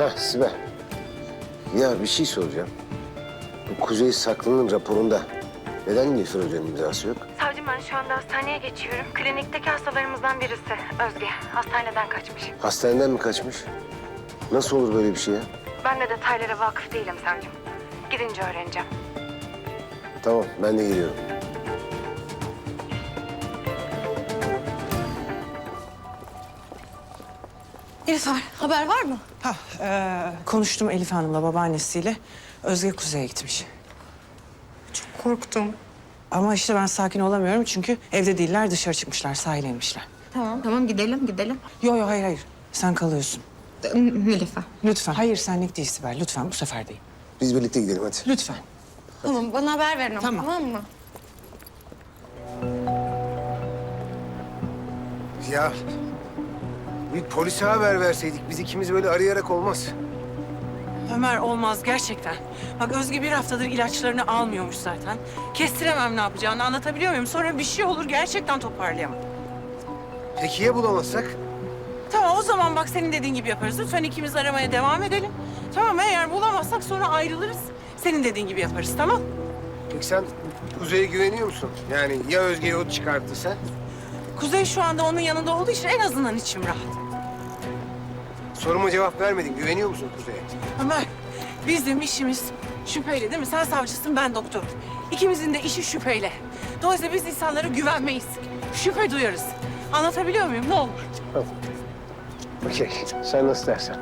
Heh Sibel. Ya bir şey soracağım. Bu Kuzey Saklı'nın raporunda neden Nilüfer Hoca'nın imzası yok? Savcım ben şu anda hastaneye geçiyorum. Klinikteki hastalarımızdan birisi Özge. Hastaneden kaçmış. Hastaneden mi kaçmış? Nasıl olur böyle bir şey ya? Ben de detaylara vakıf değilim savcım. Gidince öğreneceğim. Tamam ben de geliyorum. Nilüfer haber var mı? Ha, e, konuştum Elif Hanım'la babaannesiyle. Özge Kuzey'e gitmiş. Çok korktum. Ama işte ben sakin olamıyorum çünkü evde değiller dışarı çıkmışlar sahile inmişler. Tamam tamam gidelim gidelim. Yo yo hayır hayır sen kalıyorsun. Nilüfer. Lütfen. Hayır senlik değil Sibel lütfen bu sefer değil. Biz birlikte gidelim hadi. Lütfen. Tamam bana haber verin ama Tamam. tamam, mı? Ya bir polise haber verseydik biz ikimiz böyle arayarak olmaz. Ömer olmaz gerçekten. Bak Özge bir haftadır ilaçlarını almıyormuş zaten. Kestiremem ne yapacağını anlatabiliyor muyum? Sonra bir şey olur gerçekten toparlayamam. Peki ya bulamazsak? Tamam o zaman bak senin dediğin gibi yaparız. Lütfen ikimiz aramaya devam edelim. Tamam eğer bulamazsak sonra ayrılırız. Senin dediğin gibi yaparız tamam? Peki sen Kuzey'e güveniyor musun? Yani ya Özge'yi o çıkarttıysa? Kuzey şu anda onun yanında olduğu için en azından içim rahat. Soruma cevap vermedin. Güveniyor musun Kuzey'e? Ömer, bizim işimiz şüpheyle değil mi? Sen savcısın, ben doktor. İkimizin de işi şüpheyle. Dolayısıyla biz insanlara güvenmeyiz. Şüphe duyarız. Anlatabiliyor muyum? Ne olur. Okey. Sen nasıl dersen.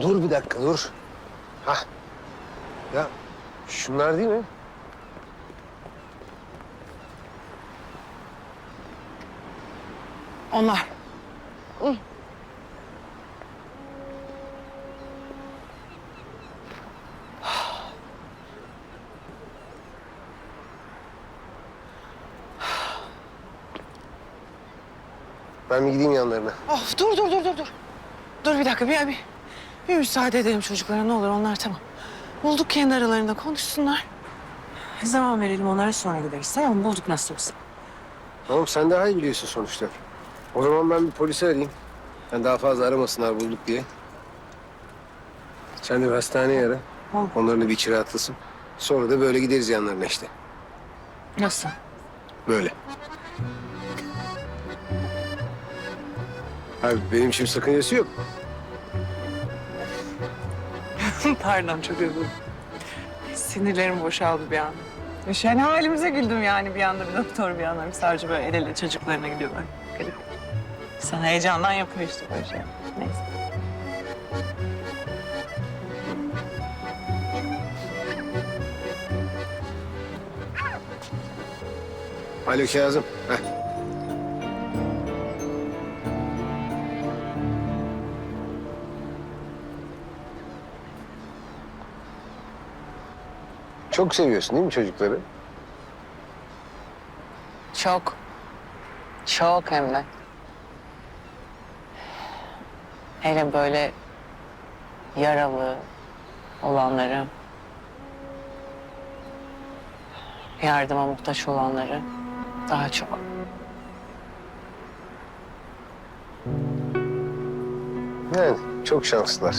Dur bir dakika dur. Hah. Ya şunlar değil mi? Onlar. Ben bir gideyim yanlarına. Of dur dur dur dur dur. Dur bir dakika bir, bir, bir müsaade edelim çocuklara ne olur onlar tamam. Bulduk kendi aralarında konuşsunlar. Zaman verelim onlara sonra gideriz tamam? Bulduk nasıl olsa. Tamam sen daha iyi biliyorsun sonuçta. O zaman ben bir polisi arayayım. Yani daha fazla aramasınlar bulduk diye. Sen de bir hastaneye ara. Tamam. Onların da bir içeri atlasın. Sonra da böyle gideriz yanlarına işte. Nasıl? Böyle. Abi benim için sakıncası yok. Pardon çok özür dilerim. Sinirlerim boşaldı bir anda. Yani halimize güldüm yani bir anda bir doktor bir anda bir savcı böyle el ele çocuklarına gidiyor böyle. Garip. Sen heyecandan yapıyor işte böyle şey. Neyse. Alo Kazım. Heh. Çok seviyorsun değil mi çocukları? Çok. Çok hem de. Hele böyle yaralı olanları, yardıma muhtaç olanları daha çok. Yani çok şanslılar.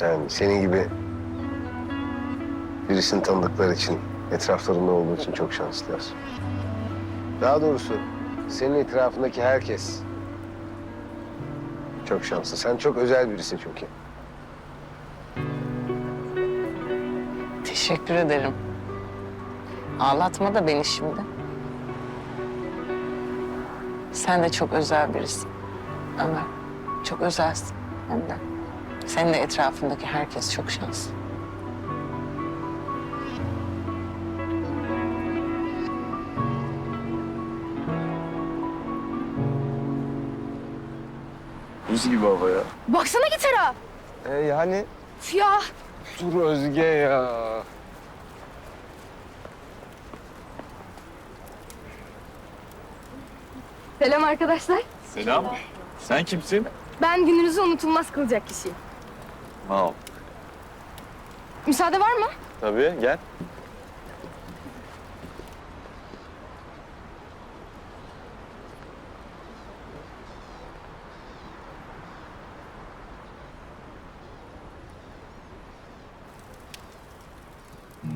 Yani senin gibi birisini tanıdıkları için, etraflarında olduğu için çok şanslılar. Daha doğrusu senin etrafındaki herkes çok şanslı. Sen çok özel birisin çünkü. Teşekkür ederim. Ağlatma da beni şimdi. Sen de çok özel birisin. Ömer, çok özelsin hem de. Senin de etrafındaki herkes çok şanslı. Buz gibi hava ya. Baksana gitara. E yani Üf Ya dur Özge ya. Selam arkadaşlar. Selam. Sen kimsin? Ben gününüzü unutulmaz kılacak kişiyim. Wow. Müsaade var mı? Tabii gel.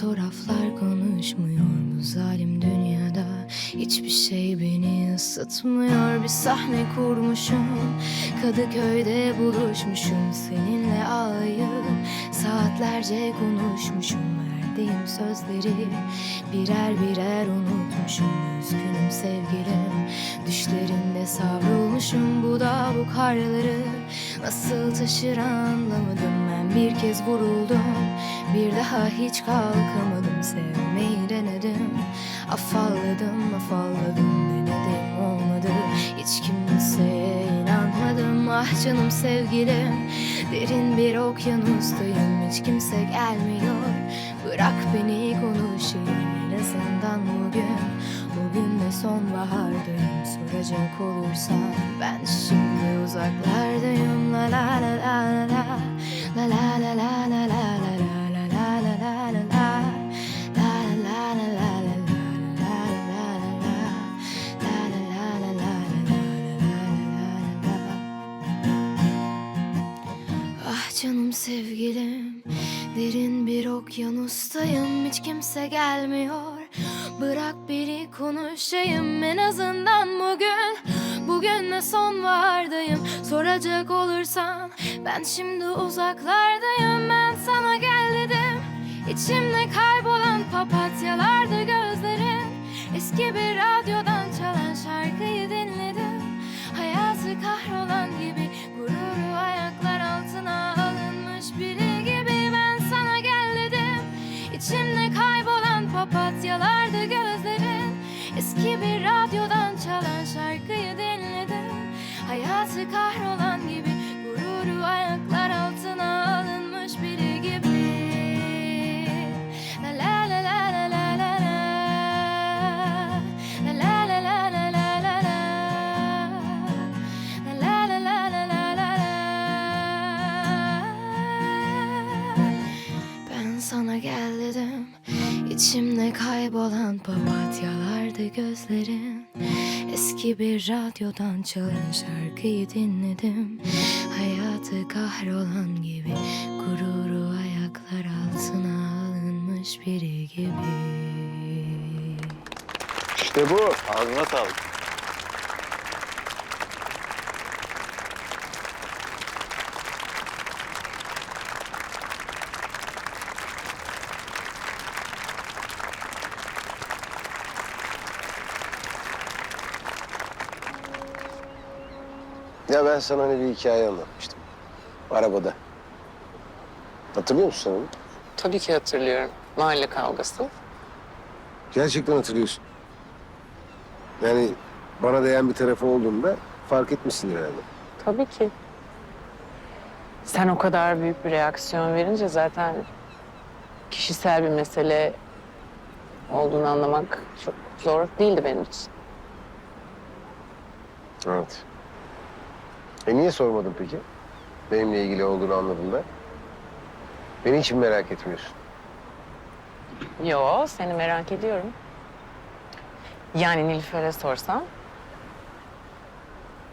Fotoğraflar konuşmuyor bu zalim dünyada. Hiçbir şey beni ısıtmıyor. Bir sahne kurmuşum. Kadıköy'de buluşmuşum. Seninle ağlayıp saatlerce konuşmuşum. Verdiğim sözleri birer birer unutmuşum. Üzgünüm sevgilim. Düşlerimde savrulmuşum. Bu da bu karları Nasıl taşır anlamadım Ben. Bir kez vuruldum Bir daha hiç kalkamadım. Sevmeyi denedim Afalladım afalladım. Denedim olmadı. Hiç kimseye inanmadım. Ah canım sevgilim Derin bir okyanustayım. Hiç kimse gelmiyor. Bırak beni konuşayım. En azından bugün Bugün de sonbahardayım Soracak olursan Ben şimdi uzaklardayım La la la la la la La la la la la la la la la la la la la la La la la la la la la la la la la La la la la la la la la la la Ah canım sevgilim Derin bir okyanustayım Hiç kimse gelmiyor Bırak biri konuşayım En azından bugün. Bugün de sonbahardayım Soracak olursan Ben şimdi uzaklardayım. Ben sana gel dedim. İçimde kaybolan papatyalarda gözlerin. Eski bir radyodan çalan şarkıyı dinledim. Hayatı kahrolan gibi kaybolan papatyalarda gözlerin. Eski bir radyodan çalan şarkıyı dinledim. Hayatı kahrolan gibi Gururu ayaklar altına alınmış gözlerin Eski bir radyodan çalan şarkıyı dinledim Hayatı kahrolan gibi Gururu ayaklar altına alınmış biri gibi İşte bu. Ağzına sağlık. Ya ben sana hani bir hikaye anlatmıştım. Arabada. Hatırlıyor musun sen onu? Tabii ki hatırlıyorum. Mahalle kavgası. Gerçekten hatırlıyorsun. Yani bana değen bir tarafı olduğunda fark etmişsindir herhalde. Tabii ki. Sen o kadar büyük bir reaksiyon verince zaten kişisel bir mesele olduğunu anlamak çok zor değildi benim için. Evet. E niye sormadın peki? Benimle ilgili olduğunu anladığında. Beni hiç mi merak etmiyorsun? Yo, seni merak ediyorum. Yani Nilüfer'e sorsam...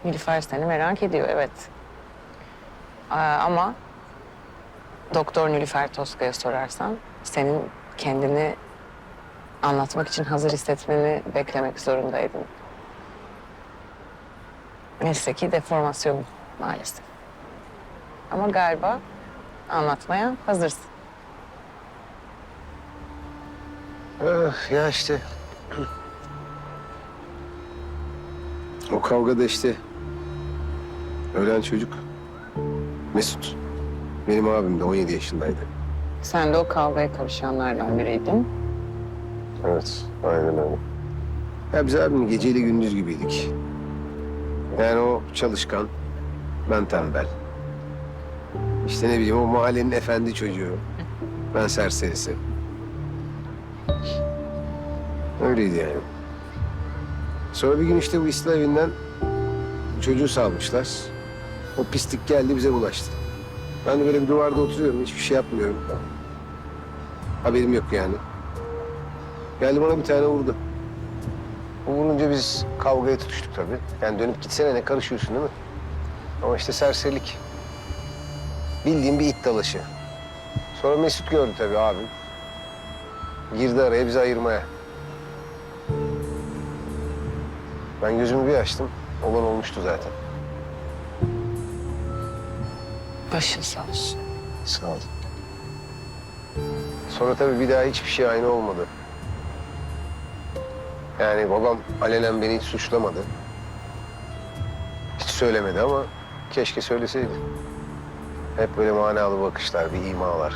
Nilüfer seni merak ediyor, evet. Aa, ama Doktor Nilüfer Toska'ya sorarsan... ...senin kendini anlatmak için hazır hissetmeni beklemek zorundaydın. Mesleki deformasyon maalesef. Ama galiba anlatmaya hazırsın. Ah, ya işte. O kavgada işte ölen çocuk Mesut. Benim abim de 17 yaşındaydı. Sen de o kavgaya karışanlardan biriydin. Evet, aynen öyle. Ya biz abim geceyle gündüz gibiydik. Yani o çalışkan, ben tembel. İşte ne bileyim o mahallenin efendi çocuğu. Ben serserisi. Öyleydi yani. Sonra bir gün işte bu İslam evinden çocuğu salmışlar. O pislik geldi bize bulaştı. Ben de böyle bir duvarda oturuyorum, hiçbir şey yapmıyorum. Haberim yok yani. Geldi bana bir tane vurdu. O vurunca biz kavgaya tutuştuk tabii. Yani dönüp gitsene ne karışıyorsun değil mi? Ama işte serserilik. Bildiğim bir it dalaşı. Sonra Mesut gördü tabii abim. Girdi araya bizi ayırmaya. Ben gözümü bir açtım. Olan olmuştu zaten. Başın sağ olsun. Sağ ol. Sonra tabii bir daha hiçbir şey aynı olmadı. Yani babam alenen beni hiç suçlamadı. Hiç söylemedi ama keşke söyleseydi. Hep böyle manalı bakışlar, bir imalar.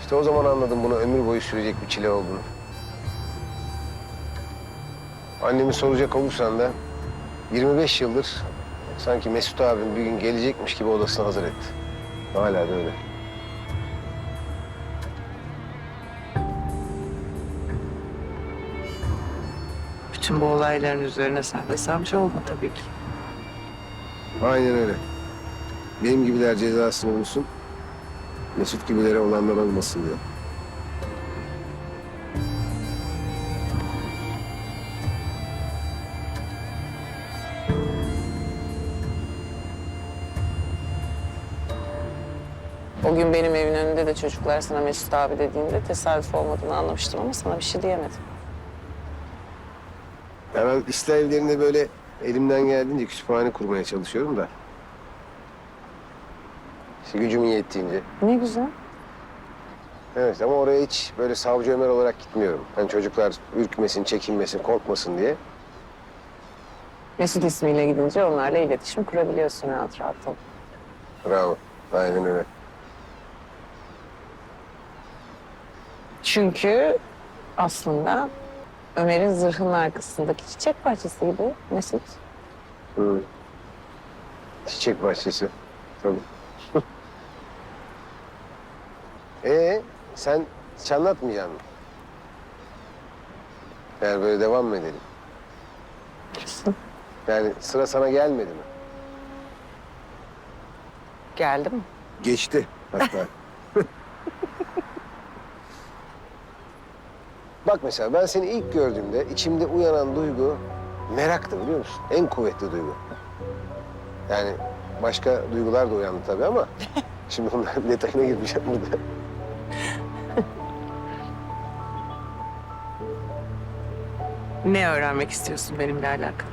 İşte o zaman anladım bunu ömür boyu sürecek bir çile olduğunu. Annemi soracak olursan da 25 yıldır sanki Mesut abim bir gün gelecekmiş gibi odasına hazır etti. Hala da öyle. Bütün bu olayların üzerine sen de savcı oldun tabii ki. Aynen öyle. Benim gibiler cezasını bulsun. Mesut gibilere olanlar olmasın diyor. O gün benim evin önünde de çocuklar sana Mesut abi dediğinde tesadüf olmadığını anlamıştım ama sana bir şey diyemedim. Ya ben İslam evlerinde böyle elimden geldiğince kütüphane kurmaya çalışıyorum da. İşte gücüm yettiğince. Ne güzel. Evet ama oraya hiç böyle savcı Ömer olarak gitmiyorum. Hani çocuklar ürkmesin, çekinmesin, korkmasın diye. Mesut ismiyle gidince onlarla iletişim kurabiliyorsun rahat rahat. tabii. Bravo. Aynen öyle. Çünkü aslında Ömer'in zırhının arkasındaki çiçek bahçesi gibi Mesut. Hı. Çiçek bahçesi. Tabii. ee, sen hiç anlatmayacaksın mı? Yani böyle devam mı edelim? Yani sıra sana gelmedi mi? Geldi mi? Geçti hatta. Bak mesela ben seni ilk gördüğümde içimde uyanan duygu meraktı biliyor musun? En kuvvetli duygu. Yani başka duygular da uyandı tabii ama şimdi onların detayına girmeyeceğim burada. Ne öğrenmek istiyorsun benimle alakalı?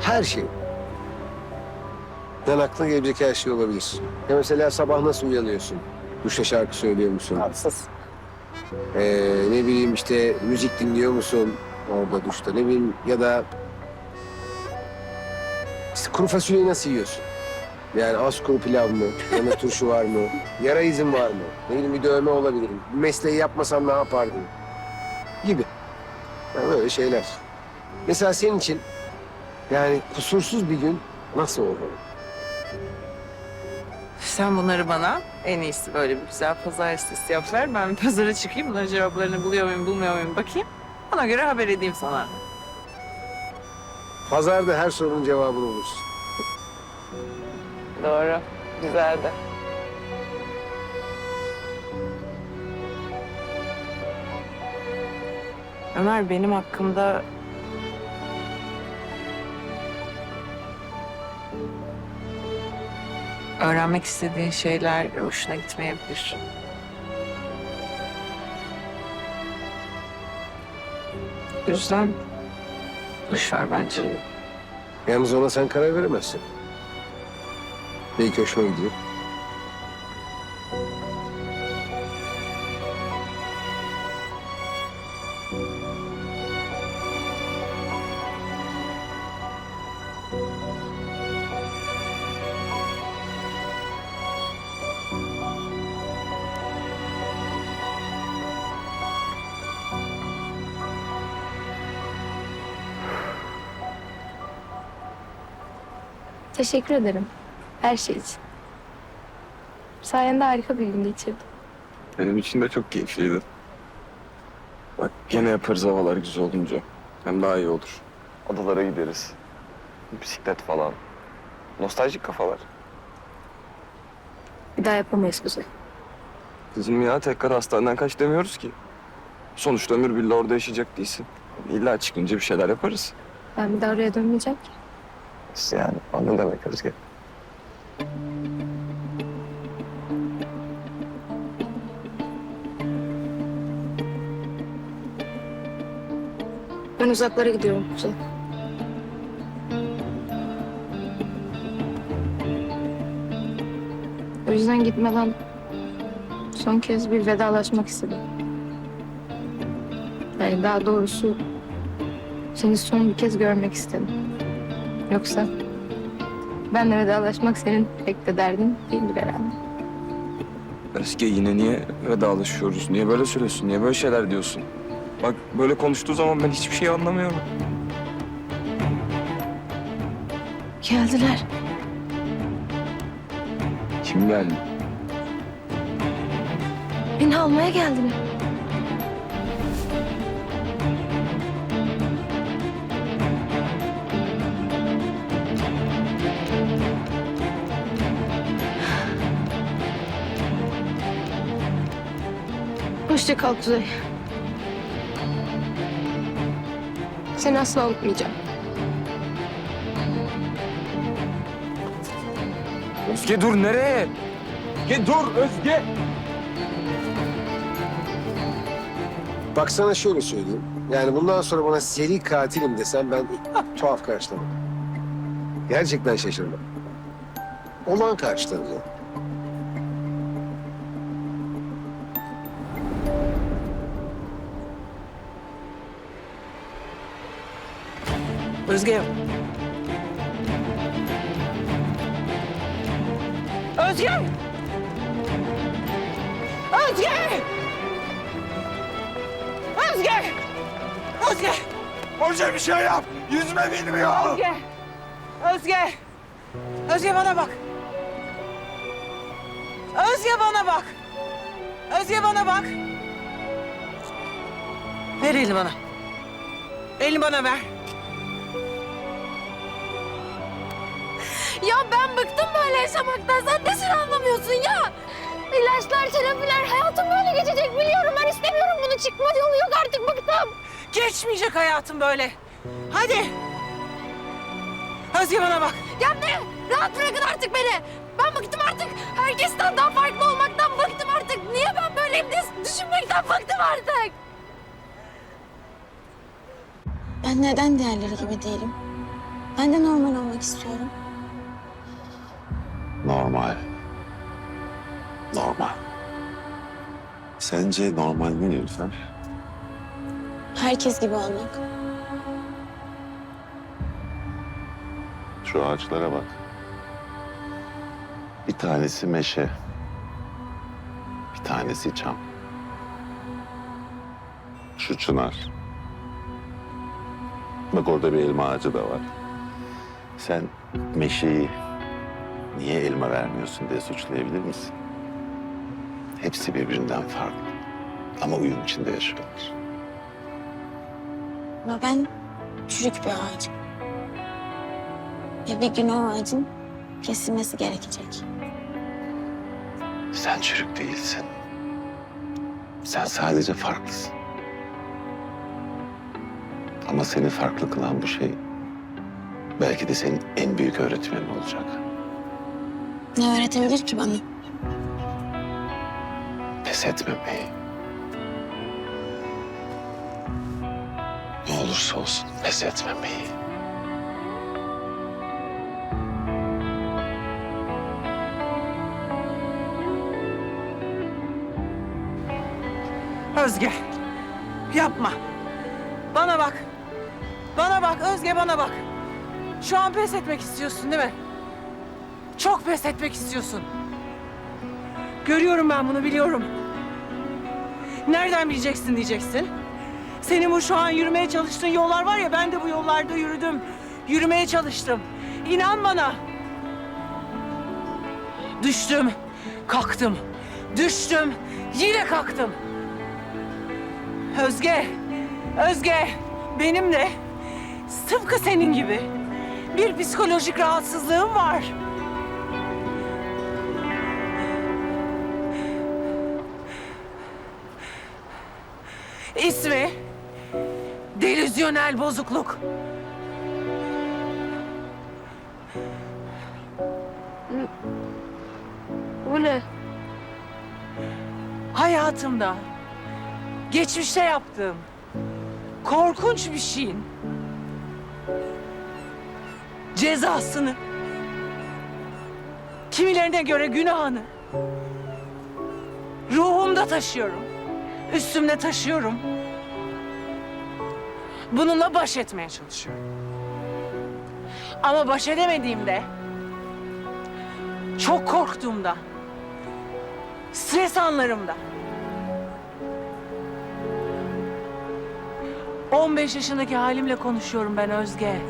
Her şey. Yani aklına gelebilecek her şey olabilir. Ya mesela sabah nasıl uyanıyorsun? Duşta şarkı söylüyor musun? Tatsız. Ee, ne bileyim işte müzik dinliyor musun orada duşta ne bileyim ya da işte kuru fasulyeyi nasıl yiyorsun? Yani az kuru pilav mı? Yanında turşu var mı? Yara izin var mı? Ne bileyim bir dövme olabilir. Bu mesleği yapmasam ne yapardın? Gibi. Yani böyle şeyler. Mesela senin için yani kusursuz bir gün nasıl olmalı? Sen bunları bana en iyisi böyle bir güzel pazar listesi yap ver. Ben bir pazara çıkayım. Bunların cevaplarını buluyor muyum, bulmuyor muyum bakayım. Ona göre haber edeyim sana. Pazarda her sorunun cevabını bulursun. Doğru. Güzeldi. Ömer benim hakkımda öğrenmek istediğin şeyler hoşuna gitmeyebilir. O yüzden boş ver bence. Yalnız ona sen karar veremezsin. Belki hoşuma gidiyor. Teşekkür ederim. Her şey için. Sayende harika bir gün geçirdim. Benim için de çok keyifliydi. Bak gene yaparız havalar güzel olunca. Hem daha iyi olur. Adalara gideriz. Bisiklet falan. Nostaljik kafalar. Bir daha yapamayız Kuzey. Kızım ya tekrar hastaneden kaç demiyoruz ki. Sonuçta ömür billah orada yaşayacak değilsin. İlla çıkınca bir şeyler yaparız. Ben bir daha oraya dönmeyeceğim ki. Yani o ne demek Özge? Ben uzaklara gidiyorum Kuzey. O yüzden gitmeden son kez bir vedalaşmak istedim. Yani daha doğrusu seni son bir kez görmek istedim. Yoksa benle vedalaşmak senin pek de derdin değildir herhalde. Özge yine niye vedalaşıyoruz? Niye böyle söylüyorsun? Niye böyle şeyler diyorsun? Bak böyle konuştuğu zaman ben hiçbir şey anlamıyorum. Geldiler. Kim geldi? Beni almaya geldiler. Hoşça kal Kuzey. Seni asla unutmayacağım. Özge dur nereye? Özge dur Özge! Bak sana şöyle söyleyeyim. Yani bundan sonra bana seri katilim desem ben tuhaf karşılamam. Gerçekten şaşırmam. Olan karşılarım Özge. Özge! Özge! Özge! Özge! Hoca bir şey yap! Yüzme bilmiyor! Özge! Özge! Özge bana bak. Özge bana bak. Özge bana bak. Ver elini bana. Elini bana ver. Ya ben bıktım böyle yaşamaktan. Sen nesini anlamıyorsun ya? İlaçlar, terapiler, hayatım böyle geçecek biliyorum. Ben istemiyorum bunu. Çıkma yolu yok artık bıktım. Geçmeyecek hayatım böyle. Hadi. Özge bana bak. Ya ne? Rahat bırakın artık beni. Ben bıktım artık. Herkesten daha farklı olmaktan bıktım artık. Niye ben böyleyim diye düşünmekten bıktım artık. Ben neden diğerleri gibi değilim? Ben de normal olmak istiyorum. Normal. Normal. Sence normal ne Nilüfer? Herkes gibi olmak. Şu ağaçlara bak. Bir tanesi meşe. Bir tanesi çam. Şu çınar. Bak orada bir elma ağacı da var. Sen meşeyi niye elma vermiyorsun diye suçlayabilir misin? Hepsi birbirinden farklı. Ama uyum içinde yaşıyorlar. Ama ben çürük bir ağacım. Ve bir gün o ağacın kesilmesi gerekecek. Sen çürük değilsin. Sen sadece farklısın. Ama seni farklı kılan bu şey belki de senin en büyük öğretmenin olacak. Ne öğretebilir ki bana? Pes etmemeyi. Ne olursa olsun pes etmemeyi. Özge. Yapma. Bana bak. Bana bak Özge bana bak. Şu an pes etmek istiyorsun değil mi? Çok pes etmek istiyorsun. Görüyorum ben bunu biliyorum. Nereden bileceksin diyeceksin. Senin bu şu an yürümeye çalıştığın yollar var ya ben de bu yollarda yürüdüm. Yürümeye çalıştım. İnan bana. Düştüm, kalktım. Düştüm, yine kalktım. Özge, Özge benim de tıpkı senin gibi bir psikolojik rahatsızlığım var. İsmi delüzyonel bozukluk. Bu ne? Hayatımda geçmişte yaptığım korkunç bir şeyin cezasını kimilerine göre günahını ruhumda taşıyorum. Üstümde taşıyorum. Bununla baş etmeye çalışıyorum. Ama baş edemediğimde çok korktuğumda stres anlarımda 15 yaşındaki halimle konuşuyorum ben Özge.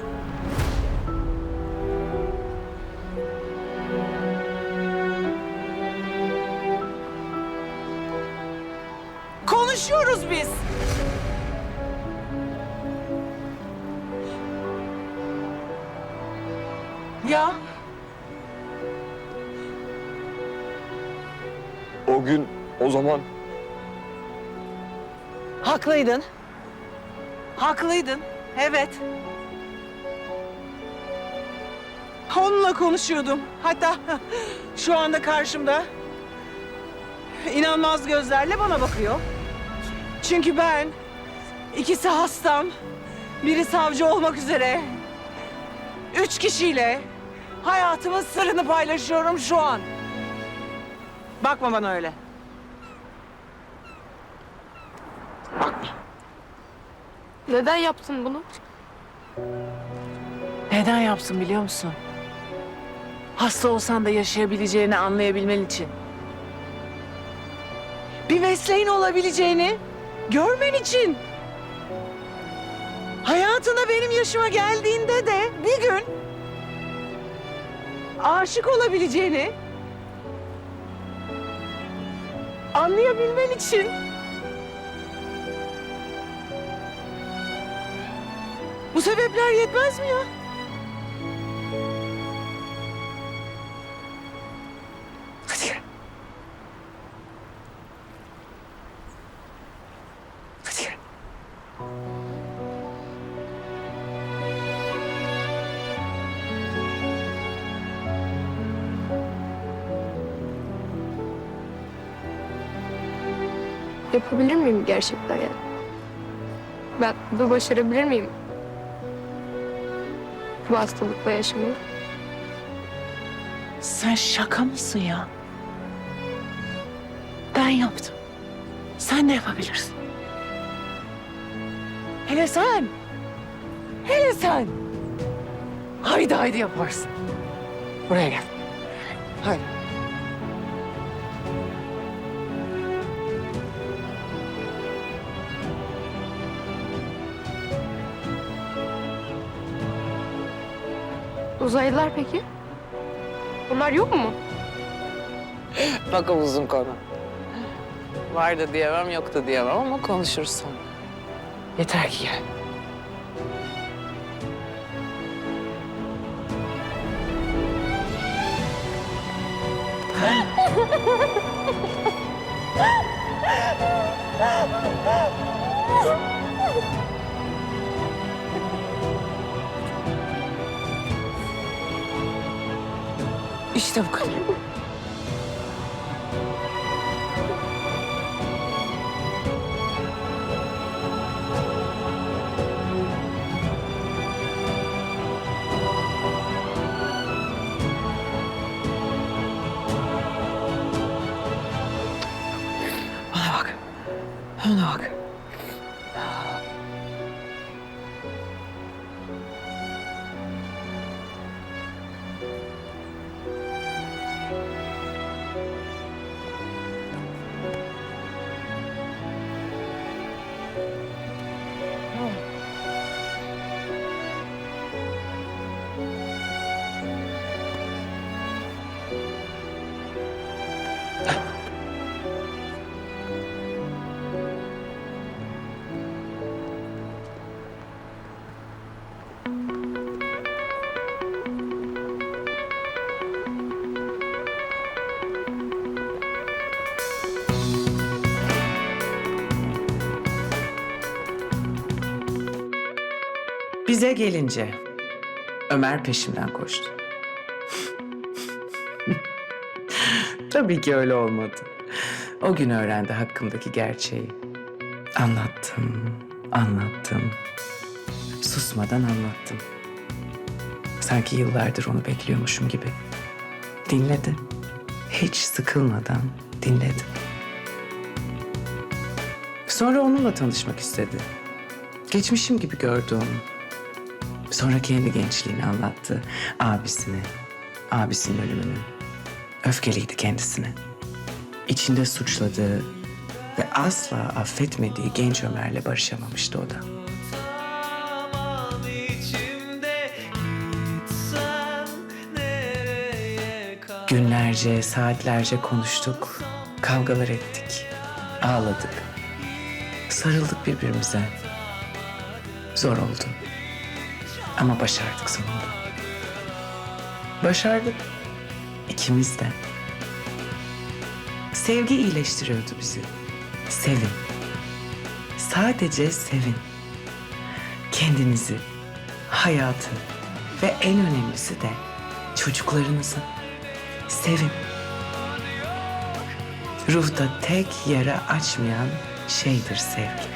Konuşuyoruz biz. Ya O gün, o zaman haklıydın. Haklıydın. Evet. Onunla konuşuyordum. Hatta şu anda karşımda inanmaz gözlerle bana bakıyor. Çünkü ben ikisi hastam, biri savcı olmak üzere üç kişiyle hayatımın sırrını paylaşıyorum şu an. Bakma bana öyle. Neden yaptın bunu? Neden yapsın biliyor musun? Hasta olsan da yaşayabileceğini anlayabilmen için. Bir mesleğin olabileceğini görmen için. Hayatına benim yaşıma geldiğinde de bir gün aşık olabileceğini anlayabilmen için. Bu sebepler yetmez mi ya? Yapabilir miyim gerçekten yani? Ben bunu başarabilir miyim? Bu hastalıkla yaşamayı. Sen şaka mısın ya? Ben yaptım. Sen de yapabilirsin. Hele sen. Hele sen. Haydi haydi yaparsın. Buraya gel. Haydi. Uzaylılar peki? Onlar yok mu? Bak o uzun konu. Var da diyemem, yok da diyemem ama konuşuruz sonra. Yeter ki gel. İşte bu kadar. Bize gelince Ömer peşimden koştu. Tabii ki öyle olmadı. O gün öğrendi hakkımdaki gerçeği. Anlattım, anlattım. Susmadan anlattım. Sanki yıllardır onu bekliyormuşum gibi. Dinledi. Hiç sıkılmadan dinledi. Sonra onunla tanışmak istedi. Geçmişim gibi gördü onu. Sonra kendi gençliğini anlattı. Abisini, abisinin ölümünü. Öfkeliydi kendisine. İçinde suçladığı ve asla affetmediği genç Ömer'le barışamamıştı o da. Günlerce, saatlerce konuştuk, kavgalar ettik, ağladık, sarıldık birbirimize. Zor oldu. Ama başardık sonunda. Başardık. İkimiz de. Sevgi iyileştiriyordu bizi. Sevin. Sadece sevin. Kendinizi, hayatı ve en önemlisi de çocuklarınızı sevin. Ruhta tek yara açmayan şeydir sevgi.